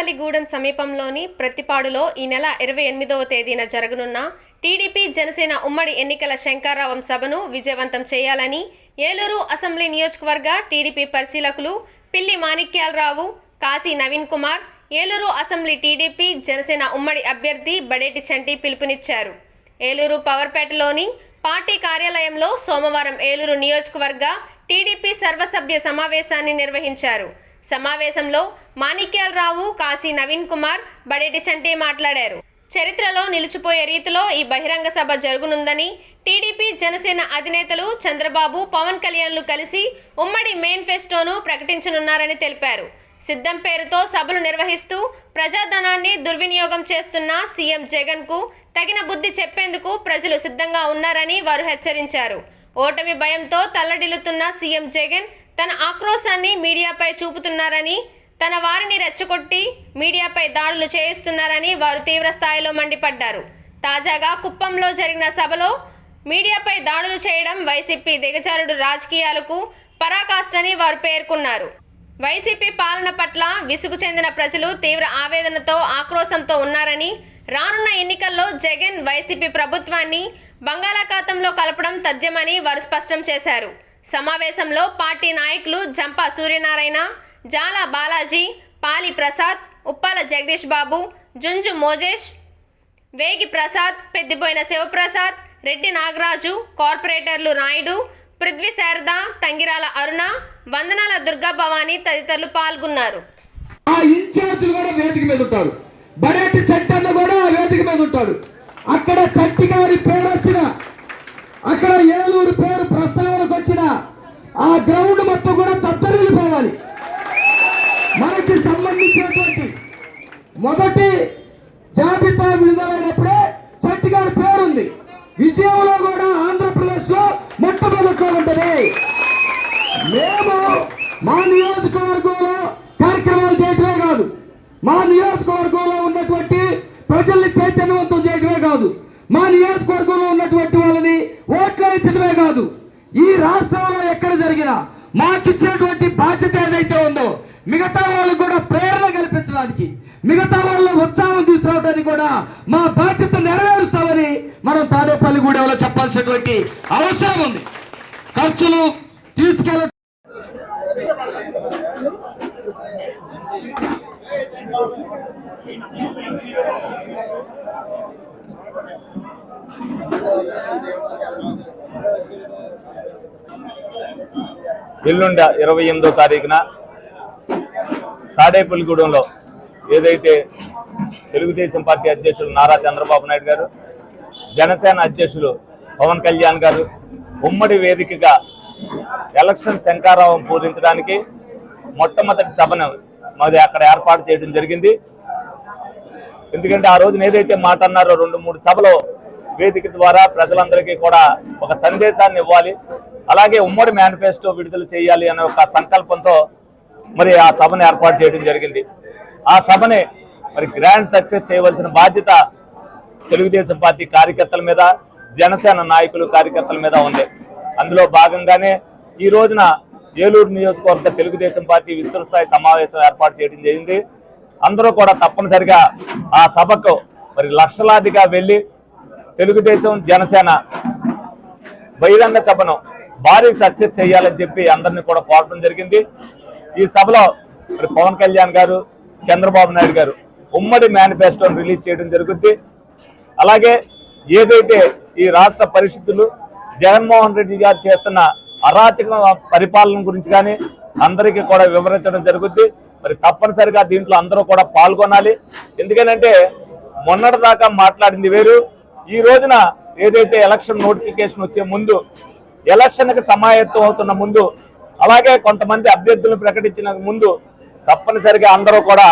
తాడేపల్లిగూడెం సమీపంలోని ప్రతిపాడులో ఈ నెల ఇరవై ఎనిమిదవ తేదీన జరగనున్న టీడీపీ జనసేన ఉమ్మడి ఎన్నికల శంకారావం సభను విజయవంతం చేయాలని ఏలూరు అసెంబ్లీ నియోజకవర్గ టీడీపీ పరిశీలకులు పిల్లి మాణిక్యాలరావు కాశీ నవీన్ కుమార్ ఏలూరు అసెంబ్లీ టీడీపీ జనసేన ఉమ్మడి అభ్యర్థి బడేటి చంటి పిలుపునిచ్చారు. ఏలూరు పవర్పేటలోని పార్టీ కార్యాలయంలో సోమవారం ఏలూరు నియోజకవర్గ టీడీపీ సర్వసభ్య సమావేశాన్ని నిర్వహించారు. సమావేశంలో మాణిక్యాలరావు కాశీ నవీన్ కుమార్ బడేటి చంటి మాట్లాడారు. చరిత్రలో నిలిచిపోయే రీతిలో ఈ బహిరంగ సభ జరుగునుందని టీడీపీ జనసేన అధినేతలు చంద్రబాబు పవన్ కళ్యాణ్లు కలిసి ఉమ్మడి మేనిఫెస్టోను ప్రకటించనున్నారని తెలిపారు. సిద్ధం పేరుతో సభలు నిర్వహిస్తూ ప్రజాధనాన్ని దుర్వినియోగం చేస్తున్న సీఎం జగన్కు తగిన బుద్ధి చెప్పేందుకు ప్రజలు సిద్ధంగా ఉన్నారని వారు హెచ్చరించారు. ఓటమి భయంతో తల్లడిల్లుతున్న సీఎం జగన్ తన ఆక్రోశాన్ని మీడియాపై చూపుతున్నారని తన వారిని రెచ్చగొట్టి మీడియాపై దాడులు చేయిస్తున్నారని వారు తీవ్ర స్థాయిలో మండిపడ్డారు. తాజాగా కుప్పంలో జరిగిన సభలో మీడియాపై దాడులు చేయడం వైసీపీ దిగజారుడు రాజకీయాలకు పరాకాష్టని వారు పేర్కొన్నారు. వైసీపీ పాలన పట్ల విసుగు చెందిన ప్రజలు తీవ్ర ఆవేదనతో ఆక్రోశంతో ఉన్నారని రానున్న ఎన్నికల్లో జగన్ వైసీపీ ప్రభుత్వాన్ని బంగాళాఖాతంలో కలపడం తథ్యమని వారు స్పష్టం చేశారు. సమావేశంలో పార్టీ నాయకులు జంపా సూర్యనారాయణ జాల బాలాజీ పాలి ప్రసాద్ ఉప్పాల జగదీష్ బాబు జుంజు మోజేష్ వేగి ప్రసాద్ పెద్దిపోయిన శివప్రసాద్ రెడ్డి నాగరాజు కార్పొరేటర్లు నాయుడు పృథ్వీ శారద తంగిరాల అరుణ వందనాల దుర్గా భవాని తదితరులు పాల్గొన్నారు. ఆ ఇన్ఛార్జీలు కూడా వేదిక మీద ఉంటారు. బడేటి చట్టన్న కూడా వేదిక మీద ఉంటాడు అక్కడ చట్టి గారి పేరు వచ్చిన అక్కడ ఏలూరు పేరు ప్రస్తావ ప్రస్తావనకు వచ్చిన ఆ గ్రౌండ్ మొత్తం కూడా తత్తరిల్లిపోవాలి. మనకి సంబంధించినటువంటి మొదటి జాబితా విడుదలైనప్పుడే చెట్టి గారి పేరు ఉంది విజయంలో కూడా ఆంధ్రప్రదేశ్లో మొట్టమొదటిలో ఉంటుంది. మేము మా నియోజకవర్గంలో కార్యక్రమాలు చేయటమే కాదు. మా నియోజకవర్గంలో ఉన్నటువంటి ప్రజల్ని చైతన్యవంతం చేయటమే కాదు. మా నియోజకవర్గంలో ఉన్నటువంటి వాళ్ళని ఓట్లు ఇచ్చడమే కాదు. ఈ రాష్ట్రంలో ఎక్కడ జరిగినా మాకిచ్చినటువంటి బాధ్యత ఏదైతే ఉందో మిగతా వాళ్ళకు కూడా ప్రేరణ కల్పించడానికి మిగతా వాళ్ళ ఉత్సాహం తీసుకురావడానికి కూడా మా బాధ్యత నెరవేరుస్తామని మనం తాడేపల్లిగూడెంలో చెప్పాల్సినటువంటి అవసరం ఉంది. ఖర్చులు తీసుకెళ్ళ ఎల్లుండ ఇరవై ఎనిమిదో తారీఖున తాడేపల్లిగూడెంలో ఏదైతే తెలుగుదేశం పార్టీ అధ్యక్షులు నారా చంద్రబాబు నాయుడు గారు జనసేన అధ్యక్షులు పవన్ కళ్యాణ్ గారు ఉమ్మడి వేదికగా ఎలక్షన్ శంకారావం పూరించడానికి మొట్టమొదటి సభను మాది అక్కడ ఏర్పాటు చేయడం జరిగింది. ఎందుకంటే ఆ రోజున ఏదైతే మాట అన్నారో రెండు మూడు సభలో వేదిక ద్వారా ప్రజలందరికీ కూడా ఒక సందేశాన్ని ఇవ్వాలి. అలాగే ఉమ్మడి మేనిఫెస్టో విడుదల చేయాలి అనే ఒక సంకల్పంతో మరి ఆ సభను ఏర్పాటు చేయడం జరిగింది. ఆ సభని మరి గ్రాండ్ సక్సెస్ చేయవలసిన బాధ్యత తెలుగుదేశం పార్టీ కార్యకర్తల మీద జనసేన నాయకులు కార్యకర్తల మీద ఉంది. అందులో భాగంగానే ఈ రోజున ఏలూరు నియోజకవర్గ తెలుగుదేశం పార్టీ విస్తృత స్థాయి సమావేశం ఏర్పాటు చేయడం జరిగింది. అందరూ కూడా తప్పనిసరిగా ఆ సభకు మరి లక్షలాదిగా వెళ్ళి తెలుగుదేశం జనసేన బహిరంగ సభను భారీ సక్సెస్ చేయాలని చెప్పి అందరినీ కూడా కోరడం జరిగింది. ఈ సభలో పవన్ కళ్యాణ్ గారు చంద్రబాబు నాయుడు గారు ఉమ్మడి మేనిఫెస్టోను రిలీజ్ చేయడం జరుగుద్ది. అలాగే ఏదైతే ఈ రాష్ట్ర పరిస్థితులు జగన్మోహన్ రెడ్డి గారు చేస్తున్న అరాచక పరిపాలన గురించి కానీ అందరికీ కూడా వివరించడం జరుగుద్ది. మరి తప్పనిసరిగా దీంట్లో అందరూ కూడా పాల్గొనాలి. ఎందుకనంటే మొన్నటి దాకా మాట్లాడింది వేరు ఈ రోజున ఏదైతే ఎలక్షన్ నోటిఫికేషన్ వచ్చే ముందు ఎలక్షన్కి సమాయత్తం అవుతున్న ముందు అలాగే కొంతమంది అభ్యర్థులను ప్రకటించిన ముందు తప్పనిసరిగా అందరూ కూడా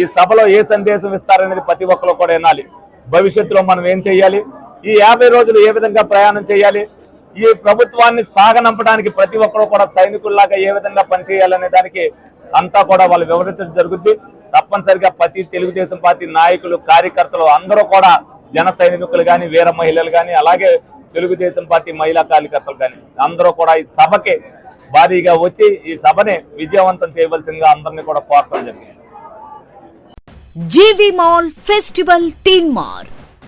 ఈ సభలో ఏ సందేశం ఇస్తారనేది ప్రతి ఒక్కరు కూడా వినాలి. భవిష్యత్తులో మనం ఏం చేయాలి ఈ యాభై రోజులు ఏ విధంగా ప్రయాణం చేయాలి ఈ ప్రభుత్వాన్ని సాగనంపడానికి ప్రతి ఒక్కరూ కూడా సైనికుల్లాగా ఏ విధంగా పనిచేయాలనే దానికి అంతా కూడా వాళ్ళు వివరించడం జరుగుద్ది. తప్పనిసరిగా ప్రతి తెలుగుదేశం పార్టీ నాయకులు కార్యకర్తలు అందరూ కూడా జన సైనికులు కానీ వీర మహిళలు కానీ అలాగే తెలుగుదేశం పార్టీ మహిళా కార్యకర్తలు కానీ అందరూ కూడా ఈ సభకి భారీగా వచ్చి ఈ సభని విజయవంతం చేయవలసిందిగా అందరినీ కూడా కోరటం జరిగింది. జీవి మాల్ ఫెస్టివల్ తీన్ మార్